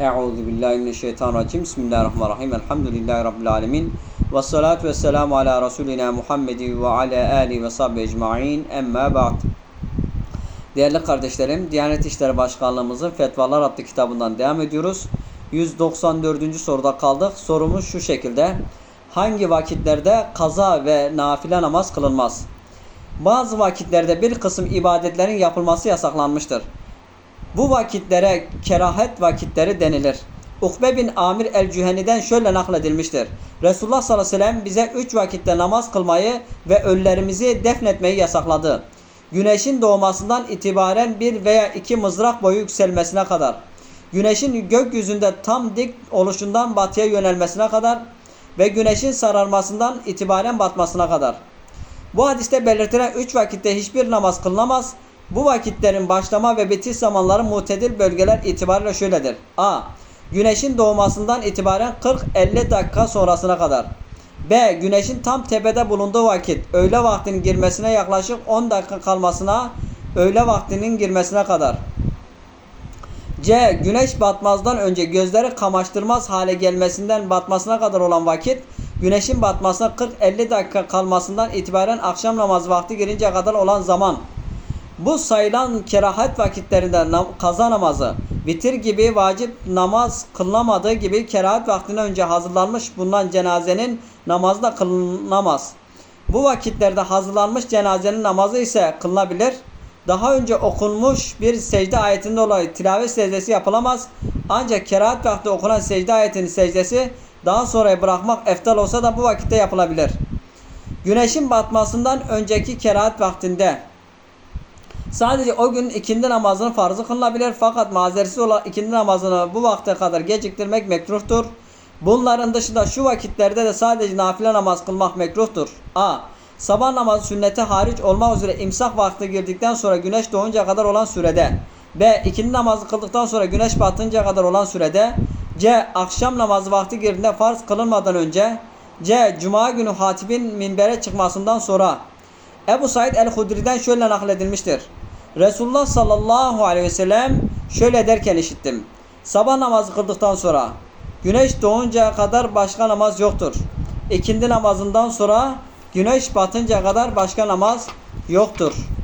Euzu billahi mineşşeytanirracim. Bismillahirrahmanirrahim. Elhamdülillahi rabbil alamin. Ves salatu vesselamu ala rasulina Muhammedi ve ala ali ve sahbihi ecmaîn. Emma ba'd. Değerli kardeşlerim, Diyanet İşleri Başkanlığımızın Fetvalar adlı kitabından devam ediyoruz. 194. soruda kaldık. Sorumuz şu şekilde. Hangi vakitlerde kaza ve nafile namaz kılınmaz? Bazı vakitlerde bir kısım ibadetlerin yapılması yasaklanmıştır. Bu vakitlere kerahet vakitleri denilir. Ukbe bin Amir el-Cüheni'den şöyle nakledilmiştir. Resulullah sallallahu aleyhi ve sellem bize üç vakitte namaz kılmayı ve ölülerimizi defnetmeyi yasakladı. Güneşin doğmasından itibaren bir veya iki mızrak boyu yükselmesine kadar, güneşin gökyüzünde tam dik oluşundan batıya yönelmesine kadar ve güneşin sararmasından itibaren batmasına kadar. Bu hadiste belirtilen üç vakitte hiçbir namaz kılınamaz. Bu vakitlerin başlama ve bitiş zamanları mutedil bölgeler itibariyle şöyledir. A. Güneşin doğmasından itibaren 40-50 dakika sonrasına kadar. B. Güneşin tam tepede bulunduğu vakit öğle vaktinin girmesine yaklaşık 10 dakika kalmasına öğle vaktinin girmesine kadar. C. Güneş batmazdan önce gözleri kamaştırmaz hale gelmesinden batmasına kadar olan vakit güneşin batmasına 40-50 dakika kalmasından itibaren akşam namazı vakti girince kadar olan zaman. Bu sayılan kerahat vakitlerinde kaza namazı, vitir gibi vacip namaz kılınamadığı gibi kerahat vaktine önce hazırlanmış bulunan cenazenin namazı da kılınamaz. Bu vakitlerde hazırlanmış cenazenin namazı ise kılınabilir. Daha önce okunmuş bir secde ayetinde dolayı tilavet secdesi yapılamaz. Ancak kerahat vakti okunan secde ayetinin secdesi daha sonra bırakmak eftal olsa da bu vakitte yapılabilir. Güneşin batmasından önceki kerahat vaktinde Sadece o gün ikindi namazının farzı kılınabilir fakat mazersiz olan ikindi namazını bu vakte kadar geciktirmek mekruhtur. Bunların dışında şu vakitlerde de sadece nafile namaz kılmak mekruhtur. A. Sabah namazı sünneti hariç olmak üzere imsak vakti girdikten sonra güneş doğunca kadar olan sürede. B. ikindi namazı kıldıktan sonra güneş batınca kadar olan sürede. C. Akşam namazı vakti girdiğinde farz kılınmadan önce. C. Cuma günü hatibin minbere çıkmasından sonra. Ebu Said el-Hudri'den şöyle nakledilmiştir. Resulullah sallallahu aleyhi ve sellem şöyle derken işittim. Sabah namazı kıldıktan sonra güneş doğuncaya kadar başka namaz yoktur. İkindi namazından sonra güneş batınca kadar başka namaz yoktur.